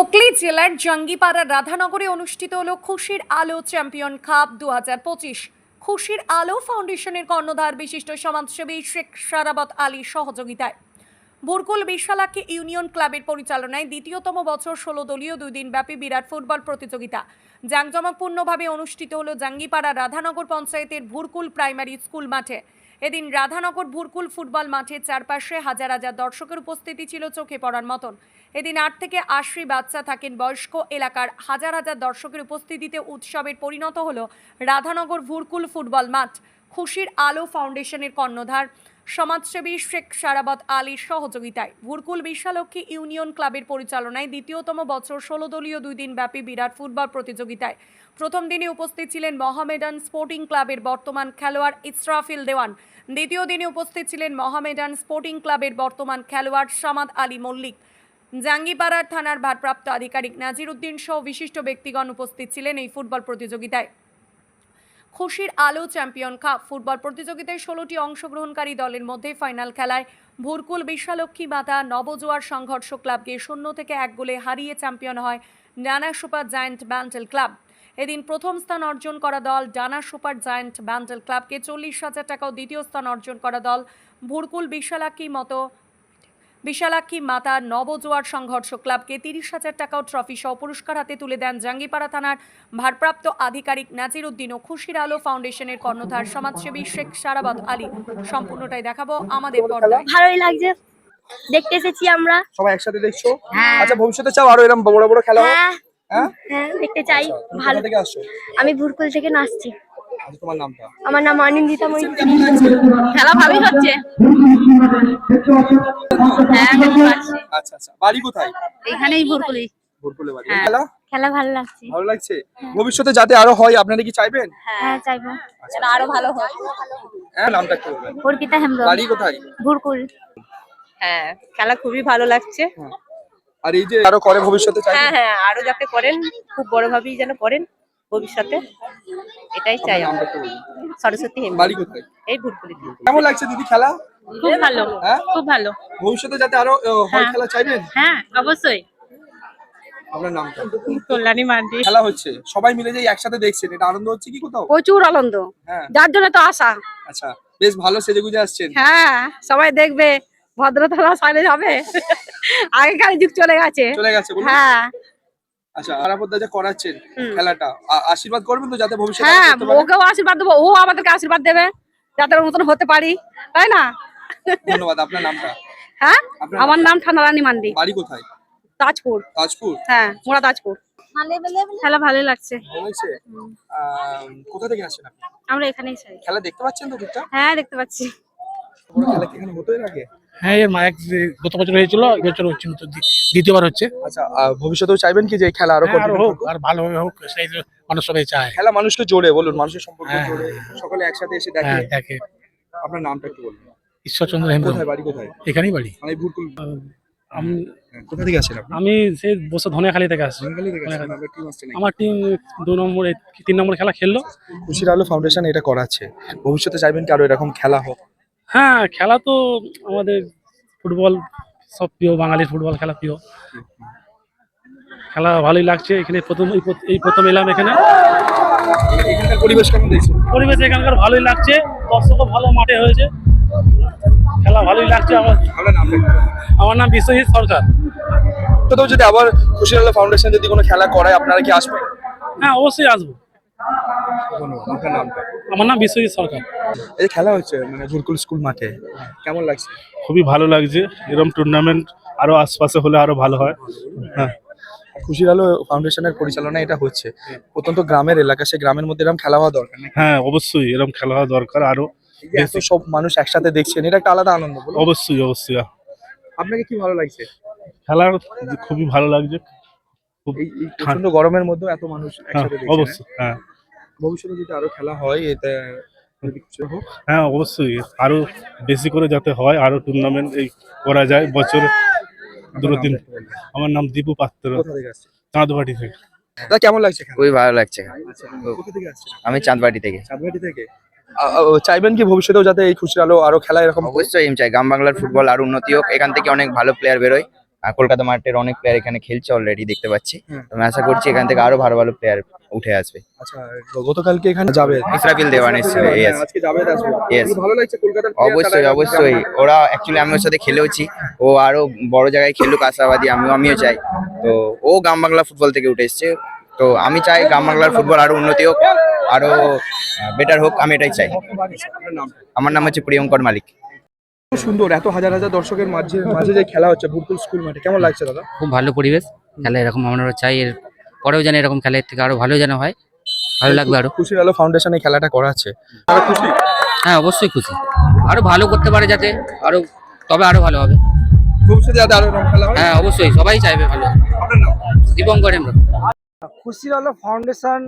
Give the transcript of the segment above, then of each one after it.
হুগলি জেলার জঙ্গিপাড়া রাধানগরে অনুষ্ঠিত হল খুশির আলো চ্যাম্পিয়ন কাপ দু হাজার পঁচিশ। খুশির আলো ফাউন্ডেশনের কর্ণধার বিশিষ্ট সমাজসেবী শেখ সারাবত আলীর সহযোগিতায়। বুরকুল বিশালাক্ষী ইউনিয়ন ক্লাবের পরিচালনায় দ্বিতীয়তম বছর ষোলো দলীয় দুই দিনব্যাপী বিরাট ফুটবল প্রতিযোগিতা। জাঁকজমকপূর্ণভাবে অনুষ্ঠিত হল জাঙ্গিপাড়া রাধানগর পঞ্চায়েতের ভুরকুল প্রাইমারি স্কুল মাঠে। এদিন রাধানগর ভুরকুল ফুটবল মাঠের চারপাশে হাজার হাজার দর্শকের উপস্থিতি ছিল চোখে পড়ার মতন। এদিন আট থেকে আশি বাচ্চা থাকেন বয়স্ক এলাকার হাজার হাজার দর্শকের উপস্থিতিতে উৎসবের পরিণত হল রাধানগর ভুরকুল ফুটবল মাঠ। খুশির আলো ফাউন্ডেশনের কর্ণধার। সমাজসেবী শেখ সারাবত আলীর সহযোগিতায় ভুরকুল বিশালক্ষী ইউনিয়ন ক্লাবের পরিচালনায় দ্বিতীয়তম বছর ষোলো দলীয় দুই দিন ব্যাপী বিরাট ফুটবল প্রতিযোগিতায় প্রথম দিনে উপস্থিত ছিলেন মহামেডান স্পোর্টিং ক্লাবের বর্তমান খেলোয়াড় ইসরাফিল দেওয়ান। দ্বিতীয় দিনে উপস্থিত ছিলেন মহামেডান স্পোর্টিং ক্লাবের বর্তমান খেলোয়াড় সামাদ আলী মল্লিক। জাঙ্গিপাড়ার থানার ভারপ্রাপ্ত আধিকারিক নাজির উদ্দিন সহ বিশিষ্ট ব্যক্তিগণ উপস্থিত ছিলেন এই ফুটবল প্রতিযোগিতায়। খুশির আলো চ্যাম্পিয়ন কাপ। ফুটবল প্রতিযোগিতায় ষোলোটি অংশগ্রহণকারী দলের মধ্যে ফাইনাল খেলায় ভুরকুল বিশ্বলক্ষ্মী মাতা নবজোয়ার সংঘর্ষ ক্লাবকে শূন্য থেকে এক গোলে হারিয়ে চ্যাম্পিয়ন হয় ডানা সুপার জায়ান্ট ব্যান্টেল ক্লাব। এদিন প্রথম স্থান অর্জন করা দল ডানা সুপার জায়ান্ট ব্যান্টেল ক্লাবকে চল্লিশ হাজার টাকা দ্বিতীয় স্থান অর্জন করা দল ভুরকুল বিশালাক্ষী মতো বিশালাক্ষী মাতা নবজোয়ার সংঘর্ষ ক্লাবকে তিরিশ হাজার টাকা ও ট্রফি সহ পুরস্কার হাতে তুলে দেন জাঙ্গিপাড়া থানার ভারপ্রাপ্ত আধিকারিক নাজির উদ্দিন ও খুশির আলো ফাউন্ডেশনের কর্ণধার সমাজসেবী শেখ সারাবাদ আলী। সম্পূর্ণটাই দেখাবো আমাদের পর্দায়। ভালোই লাগছে। দেখতে এসেছি আমরা। সবাই একসাথে দেখছ? হ্যাঁ। আচ্ছা ভবিষ্যতে চাও আরও এরকম বড় বড় খেলা হ্যাঁ হ্যাঁ? হ্যাঁ দেখতে চাই। ভালো। থেকে আসছো? আমি ভুরকুল থেকে নাচছি। আচ্ছা, তোমার নামটা? আমার নাম অনিন্দিতা মৈত্রী খেলা ভালোই হচ্ছে। হ্যাঁ আচ্ছা আচ্ছা। বাড়ি কোথায়? এখানেই ভুরকুলি ভোরকুলে বাড়ি। হ্যাঁ। খেলা? খেলা ভালো লাগছে। ভালো লাগছে? ভবিষ্যতে যাতে আরও হয় আপনারা কি চাইবেন? হ্যাঁ চাইব। যেন আরও ভালো হয়। হ্যাঁ নামটা বলবেন। অর্পিতা হেমব্রম। বাড়ি কোথায়? ভুরকুল হ্যাঁ খেলা খুবই ভালো লাগছে। আর এই যে আরও করে ভবিষ্যতে চাইবেন? হ্যাঁ হ্যাঁ আরও যাতে করেন খুব বড় ভাবেই যেন করেন। ভবিষ্যতে। এটাই চাই আমরা। সরস্বতী হেম বাড়ি কোথায়? এই ভুরকুলি কেমন লাগছে দিদি খেলা? খুব ভালো হ্যাঁ? খুব ভালো। ভবিষ্যতে যাতে আরও হয় হ্যাঁ। খেলা চাইবেন? হ্যাঁ অবশ্যই। আপনার নামটা? কল্যাণী মান্ডি। খেলা হচ্ছে। সবাই মিলে যে একসাথে দেখছেন এটা আনন্দ হচ্ছে কি কোথাও? প্রচুর আনন্দ। হ্যাঁ। যার জন্য তো আশা। আচ্ছা বেশ ভালো সেজে গুজে আসছেন। হ্যাঁ সবাই দেখবে। ভদ্রতা সাইলে হবে আগেকার যুগ চলে গেছে। চলে গেছে হ্যাঁ। আচ্ছা আরাপদা যে করাচ্ছেন খেলাটা আশীর্বাদ করবেন তো যাতে ভবিষ্যতে হ্যাঁ ওকেও আশীর্বাদ দেবো ও আমাদেরকে আশীর্বাদ দেবে যাতে ওর মতন হতে পারি তাই না? ধন্যবাদ আপনার নামটা? হ্যাঁ? আমার নাম ঠান্ডারানী মান্ডি। বাড়ি কোথায়? তাজপুর। তাজপুর? হ্যাঁ মোড়া তাজপুর। খেলা ভালোই লাগছে। ভালো লাগছে? আহ, কোথা থেকে আসছেন আপনি? আমরা এখানেই চাই খেলা দেখতে পাচ্ছেন তো হ্যাঁ দেখতে পাচ্ছি। খেলা কি এখানে হতো এর আগে? হ্যাঁ এর মা এক গত বছর হয়েছিল এবছর হচ্ছে তো দ্বিতীয়বার হচ্ছে। আচ্ছা ভবিষ্যতেও চাইবেন কি যে খেলা আরও হ্যাঁ, হোক আর ভালোভাবে হোক সেই মানুষ সবাই চায়। খেলা মানুষকে জোড়ে বলুন মানুষের সম্পর্ক হ্যাঁ, সকলে একসাথে এসে দেখে। হ্যাঁ দেখে। আপনার নামটা একটু বলুন। ঈশ্বরচন্দ্র হেমব্রম। বাড়ি কোথায়? এখানেই বাড়ি। মানে আমি কোথা থেকে আপনি? আমি সেই বসে ধনিয়াখালি থেকে আসছি? আমার টিম দু নম্বরে তিন নম্বর খেলা খেললো। খুশির আলো ফাউন্ডেশন এটা করাচ্ছে। ভবিষ্যতে চাইবেন কি আরও এরকম খেলা হোক? হ্যাঁ খেলা তো আমাদের ফুটবল সব প্রিয় বাঙালির ফুটবল খেলা প্রিয়। খেলা ভালোই লাগছে এখানে প্রথম এই প্রথ- এই প্রথম এলাম এখানে। পরিবেশ কেমন পরিবেশ এখানকার ভালোই লাগছে দর্শকও ভালো মাঠে হয়েছে। খেলা ভালোই লাগছে আমার। আমার নাম বিশ্বজিৎ সরকার। তো যদি আবার খুশির আলো ফাউন্ডেশন যদি কোনো খেলা করায় আপনারা কি আসবেন? হ্যাঁ অবশ্যই আসব। আমার নাম বিশ্বজিৎ সরকার। এই খেলা হচ্ছে মানে ভুরকুল স্কুল মাঠে কেমন লাগছে? খুবই ভালো লাগছে। এরকম টুর্নামেন্ট আরও আশপাশে হলে আরও ভালো হয়। হ্যাঁ। খুশির আলো ফাউন্ডেশনের পরিচালনা এটা হচ্ছে। প্রত্যন্ত গ্রামের এলাকা সেই গ্রামের মধ্যে এরকম খেলা হওয়া দরকার হ্যাঁ অবশ্যই এরকম খেলা হওয়া দরকার আরও এত সব মানুষ একসাথে দেখছেন এটা একটা আলাদা আনন্দ অবশ্যই অবশ্যই আপনাকে কি ভালো লাগছে? খেলা খুবই ভালো লাগছে। প্রচণ্ড গরমের মধ্যে এত মানুষ হ্যাঁ, একসাথে দেখছেন। অবশ্যই হ্যাঁ। ভবিষ্যতে যদি আরও খেলা হয় এটা হ্যাঁ অবশ্যই। আরও বেশি করে যাতে হয় আরও টুর্নামেন্ট এই করা যায় বছর দুটো দিন আমার নাম দীপু পাত্র কোথা থেকে আসছে চাঁদবাটি থেকে। দাদা কেমন লাগছে খুবই ভালো লাগছে আচ্ছা আমি চাঁদবাটি থেকে। চাঁদবাটি থেকে? চাইবেন কি ভবিষ্যতেও যাতে এই খুশির আলো আরও খেলা এরকম অবশ্যই আমি চাই। গ্রাম বাংলার ফুটবল আরও উন্নতি হোক। এখান থেকে অনেক ভালো প্লেয়ার বেরোয়। কলকাতা মার্টের অনেক প্লেয়ার এখানে খেলছে অলরেডি দেখতে পাচ্ছি। আমি আশা করছি এখান থেকে আরও ভালো ভালো প্লেয়ার উঠে আসবে। আচ্ছা গতকালকে এখানে যাবে? ইসরাফিল দেওয়ান এসেছিল yes. আজকে যাবে আসবে. কি ভালো লাগছে কলকাতার অবশ্যই অবশ্যই। ওরা অ্যাকচুয়ালি আমি ওর সাথে খেলেওছি। ও আরও বড় জায়গায় খেলুক আশাবাদী আমিও আমিও চাই। তো ও গ্রাম বাংলা ফুটবল থেকে উঠে এসছে। তো আমি চাই গ্রাম বাংলার ফুটবল আরও উন্নতি হোক আরও বেটার হোক আমি এটাই চাই। আমার নাম হচ্ছে প্রিয়ঙ্কর মালিক। খুব সুন্দর এত হাজার হাজার দর্শকের মাঝে মাঝে যে খেলা হচ্ছে বুটকুল স্কুল মাঠে কেমন লাগছে দাদা? খুব ভালো পরিবেশ খেলা এরকম আমরা চাই এর পরেও যেন এরকম খেলা এর থেকে আরও ভালো যেন হয় ভালো লাগবে আরও। খুশির আলো ফাউন্ডেশন এই খেলাটা করাচ্ছে তারা খুশি? হ্যাঁ অবশ্যই খুশি। আরও ভালো করতে পারে যাতে আরও তবে আরও ভালো হবে। ভবিষ্যতে যাতে আরও খেলা হয়? হ্যাঁ অবশ্যই সবাই চাইবে ভালো। দীপঙ্কর খুশির আলো ফাউন্ডেশন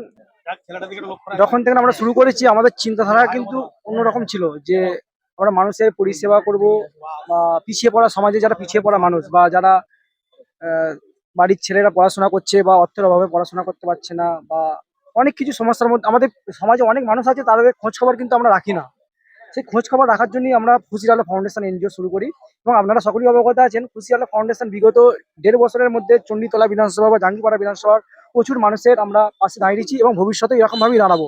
যখন থেকে আমরা শুরু করেছি আমাদের চিন্তাধারা কিন্তু অন্যরকম ছিল যে আমরা মানুষের পরিষেবা করব বা পিছিয়ে পড়া সমাজে যারা পিছিয়ে পড়া মানুষ বা যারা আহ, বাড়ির ছেলেরা পড়াশোনা করছে বা অর্থের অভাবে পড়াশোনা করতে পারছে না বা অনেক কিছু সমস্যার মধ্যে, আমাদের সমাজে অনেক মানুষ আছে তাদের খোঁজ খবর কিন্তু আমরা রাখি না। সেই খোঁজ খবর রাখার জন্যই আমরা খুশির আলো ফাউন্ডেশন এনজিও শুরু করি এবং আপনারা সকলেই অবগত আছেন খুশি আলো ফাউন্ডেশন বিগত দেড় বছরের মধ্যে চণ্ডীতলা বিধানসভা বা জাঙ্গিপাড়া বিধানসভার প্রচুর মানুষের আমরা পাশে দাঁড়িয়েছি এবং ভবিষ্যতে এরকম ভাবেই দাঁড়াবো।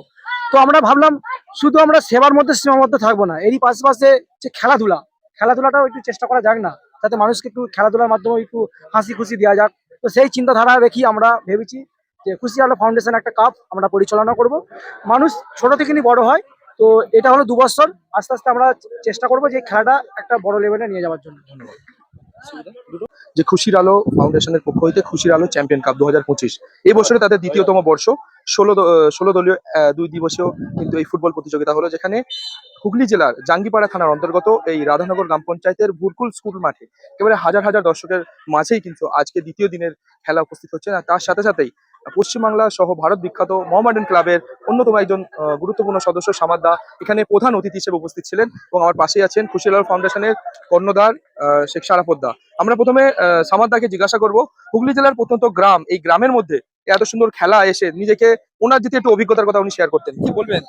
তো আমরা ভাবলাম শুধু আমরা সেবার মধ্যে সীমাবদ্ধ থাকব না, এরই পাশাপাশি যে খেলাধুলা, খেলাধুলাটাও একটু চেষ্টা করা যাক না, যাতে মানুষকে একটু খেলাধুলার মাধ্যমে একটু হাসি খুশি দেওয়া যাক। তো সেই চিন্তাধারা রেখেই আমরা ভেবেছি যে খুশি আলো ফাউন্ডেশন একটা কাপ আমরা পরিচালনা করব। মানুষ ছোট থেকে নিয়ে বড় হয় তো এটা হলো দু বছর আস্তে আস্তে আমরা চেষ্টা করব যে খেলাটা একটা বড় লেভেলে নিয়ে যাওয়ার জন্য। ধন্যবাদ। যে খুশির আলো ফাউন্ডেশনের পক্ষ হইতে খুশির আলো চ্যাম্পিয়ন কাপ দু হাজার পঁচিশ। এই বছরে তাদের দ্বিতীয়তম বর্ষ। ষোলো ষোলো দলীয় আহ, দুই দিবসীয় কিন্তু এই ফুটবল প্রতিযোগিতা হলো যেখানে হুগলি জেলার জাঙ্গিপাড়া থানার অন্তর্গত এই রাধানগর গ্রাম পঞ্চায়েতের বুরকুল স্কুল মাঠে একেবারে হাজার হাজার দর্শকের মাঝেই কিন্তু আজকে দ্বিতীয় দিনের খেলা উপস্থিত হচ্ছে আর তার সাথে সাথেই পশ্চিমবাংলা সহ ভারত বিখ্যাত মোহামেডান ক্লাবের অন্যতম একজন গুরুত্বপূর্ণ সদস্য সামাদ্দা এখানে প্রধান অতিথি হিসেবে উপস্থিত ছিলেন এবং আমার পাশেই আছেন খুশিলাল ফাউন্ডেশনের কর্ণধার আহ, শেখ সারাফদ্দা আমরা প্রথমে আহ, সামাদ্দাকে জিজ্ঞাসা করব হুগলি জেলার প্রত্যন্ত গ্রাম এই গ্রামের মধ্যে এত সুন্দর খেলা এসে নিজেকে ওনার যদি একটু অভিজ্ঞতার কথা উনি শেয়ার করতেন কি বলবেন?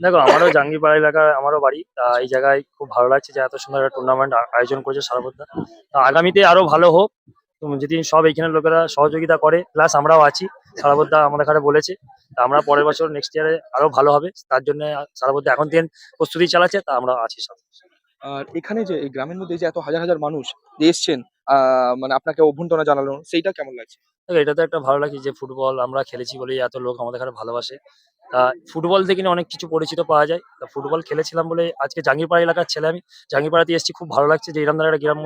দেখো আমারও জাঙ্গিপাড়া এলাকায় আমারও বাড়ি। তা এই জায়গায় খুব ভালো লাগছে যে এত সুন্দর একটা টুর্নামেন্ট আয়োজন করেছে সারাবদ্ধা তা আগামীতে আরও ভালো হোক। যদি সব এখানে লোকেরা সহযোগিতা করে প্লাস আমরাও আছি। সারাবদ্ধা আমাদের এখানে বলেছে। তা আমরা পরের বছর নেক্সট ইয়ারে আরও ভালো হবে। তার জন্য সারাবদ্ধা এখন থেকে প্রস্তুতি চালাচ্ছে তা আমরা আছি সাথে আর এখানে যে এই গ্রামের মধ্যে যে এত হাজার হাজার মানুষ যে এসছেন আহ, মানে আপনাকে অভ্যন্তনা জানালো সেইটা কেমন লাগছে? এটা তো একটা ভালো লাগছে যে ফুটবল আমরা খেলেছি বলেই এত লোক আমাদের এখানে ভালোবাসে। তা ফুটবল থেকে অনেক কিছু পরিচিত পাওয়া যায়। তা ফুটবল খেলেছিলাম বলে আজকে জাঙ্গিপাড়া এলাকার ছেলে আমি। জাঙ্গিপাড়াতে এসেছি, খুব ভালো লাগছে যে এরকম একটা গ্রাম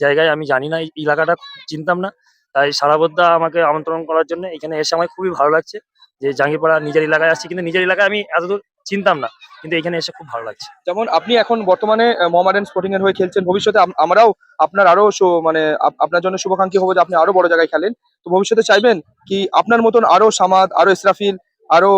জায়গায় আমি জানি না, এই এলাকাটা চিনতাম না। তাই সারাবদ্ধা আমাকে আমন্ত্রণ করার জন্য এখানে এসে আমার খুবই ভালো লাগছে যে জাঙ্গিপাড়া নিজের এলাকায় আসছি। কিন্তু নিজের এলাকায় আমি এতদূর চিনতাম না, কিন্তু এখানে এসে খুব ভালো লাগছে। যেমন আপনি এখন বর্তমানে মোহামেডান স্পোর্টিং এর হয়ে খেলছেন। ভবিষ্যতে আমরাও আপনার আরও মানে আপ- আপনার জন্য শুভাকাঙ্ক্ষী হব যে আপনি আরও বড় জায়গায় খেলেন। তো ভবিষ্যতে চাইবেন কি আপনার মতন আরও সামাদ, আরও ইসরাফিল আরও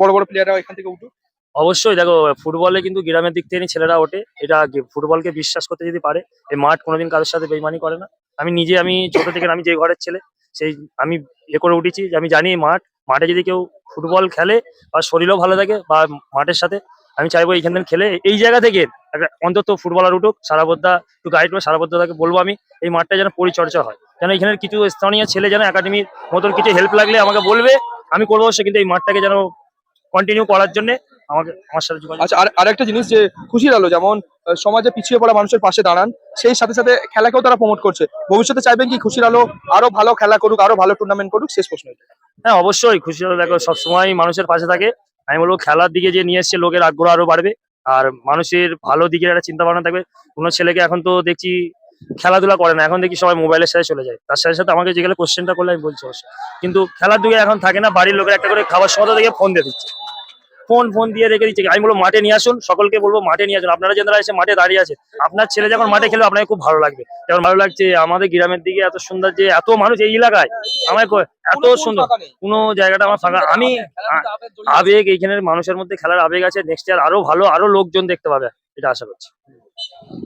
বড় বড় প্লেয়াররা এখান থেকে উঠুক। অবশ্যই দেখো ফুটবলে কিন্তু গ্রামের দিক থেকে ছেলেরা ওঠে। এটা ফুটবলকে বিশ্বাস করতে যদি পারে, এই মাঠ কোনোদিন কারোর সাথে বেইমানি করে না। আমি নিজে, আমি ছোট থেকে আমি যে ঘরের ছেলে, সেই আমি এ করে উঠেছি আমি জানি মাঠ, মাঠে যদি কেউ ফুটবল খেলে বা শরীরও ভালো থাকে বা মাঠের সাথে, আমি চাইব এইখান থেকে খেলে। এই জায়গা থেকে একটা অন্তত ফুটবলার উঠুক সারাবদ্ধা একটু গাইড করে সারাবদ্ধতাকে বলব আমি, এই মাঠটা যেন পরিচর্যা হয়। যেন এখানের কিছু স্থানীয় ছেলে যেন একাডেমির মতন কিছু হেল্প লাগলে আমাকে বলবে আমি করব সে কিন্তু এই মাঠটাকে যেন কন্টিনিউ করার জন্য আমাকে আমার সাথে যোগাযোগ আচ্ছা আর আরেকটা জিনিস যে খুশির আলো যেমন সমাজে পিছিয়ে পড়া মানুষের পাশে দাঁড়ান সেই সাথে সাথে খেলাকেও তারা প্রমোট করছে। ভবিষ্যতে চাইবেন কি খুশির আলো আরও ভালো খেলা করুক আরও ভালো টুর্নামেন্ট করুক? শেষ প্রশ্ন হ্যাঁ অবশ্যই খুশি হলো দেখো সবসময় মানুষের পাশে থাকে। আমি বলব খেলার দিকে যে নিয়ে এসছে লোকের আগ্রহ আরও বাড়বে। আর মানুষের ভালো দিকের একটা চিন্তা ভাবনা থাকবে। কোনো ছেলেকে এখন তো দেখছি খেলাধুলা করে না। এখন দেখি সবাই মোবাইলের সাথে চলে যায়। তার সাথে সাথে আমাকে যেগুলো কোশ্চেনটা করলে আমি বলছি অবশ্যই। কিন্তু খেলার দিকে এখন থাকে না বাড়ির লোকের একটা করে খাবার সময় থেকে ফোন দিয়ে দিচ্ছে। ফোন ফোন দিয়ে রেখে দিচ্ছে। আমি বলব মাঠে নিয়ে আসুন। সকলকে বলব মাঠে নিয়ে আসুন। আপনারা যারা এসে মাঠে দাঁড়িয়ে আছে আপনার ছেলে যখন মাঠে খেলে আপনাকে খুব ভালো লাগবে। যেমন ভালো লাগছে আমাদের গ্রামের দিকে এত সুন্দর যে এত মানুষ এই এলাকায় আমায় কো- এত সুন্দর। কোনো জায়গাটা আমার ফাঁকা আমি আবেগ এইখানের মানুষের মধ্যে খেলার আবেগ আছে। নেক্সট ইয়ার আরও ভালো আরও লোকজন দেখতে পাবে। এটা আশা করছি।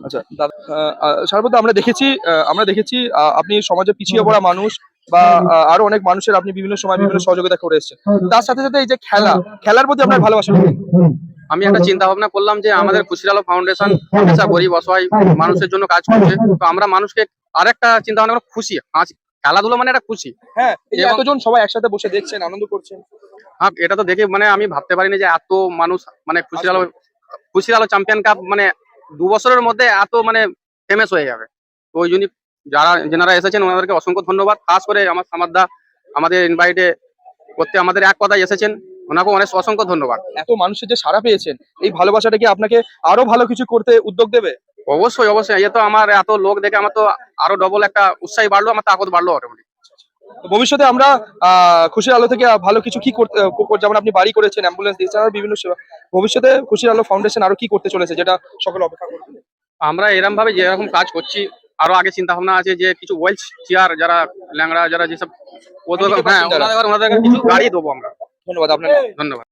আচ্ছা দাদা সার্বদা আমরা দেখেছি আহ, আমরা দেখেছি আহ, আপনি সমাজে পিছিয়ে পড়া মানুষ বা আরও অনেক মানুষের আপনি বিভিন্ন সময় বিভিন্ন সহযোগিতা করে এসেছেন। তার সাথে সাথে এই যে খেলা খেলার প্রতি আপনার ভালোবাসা আমি একটা চিন্তা ভাবনা করলাম যে আমাদের খুশির আলো ফাউন্ডেশন হামেশা গরিব অসহায় মানুষের জন্য কাজ করছে। তো আমরা মানুষকে আরেকটা চিন্তা ভাবনা করো খুশি খেলাধুলো মানে একটা খুশি। হ্যাঁ এতজন সবাই একসাথে বসে দেখছেন আনন্দ করছেন। হ্যাঁ এটা তো দেখে মানে আমি ভাবতে পারিনি যে এত মানুষ মানে খুশির আলো খুশির আলো চ্যাম্পিয়ন কাপ মানে দু বছরের মধ্যে এত মানে ফেমাস হয়ে যাবে। তো ওই জন্য যারা যেনারা এসেছেন ওনাদেরকে অসংখ্য ধন্যবাদ। খাস করে আমার সামাদা আমাদের ইনভাইটে করতে আমাদের এক কথায় এসেছেন। ওনাকে অনেক অসংখ্য ধন্যবাদ। এত মানুষের যে সাড়া পেয়েছেন এই ভালোবাসাটা কি আপনাকে আরও ভালো কিছু করতে উদ্যোগ দেবে? অবশ্যই অবশ্যই। এ তো আমার এত লোক দেখে আমার তো আরও ডবল একটা উৎসাহী বাড়লো আমার তাকত বাড়লো অটোমেটিক ভবিষ্যতে আমরা আহ, খুশির আলো থেকে ভালো কিছু কি করতে যেমন আপনি বাড়ি করেছেন অ্যাম্বুলেন্স দিয়েছেন আর বিভিন্ন সেবা ভবিষ্যতে খুশির আলো ফাউন্ডেশন আরও কি করতে চলেছে যেটা সকলে অপেক্ষা করবে? আমরা এরকম ভাবে যেরকম কাজ করছি আরও আগে চিন্তা ভাবনা আছে যে কিছু ওয়েলস চেয়ার যারা ল্যাংড়া যারা যেসব ওদের হ্যাঁ ওনাদের কিছু গাড়ি দেবো আমরা। ধন্যবাদ আপনাকে। ধন্যবাদ।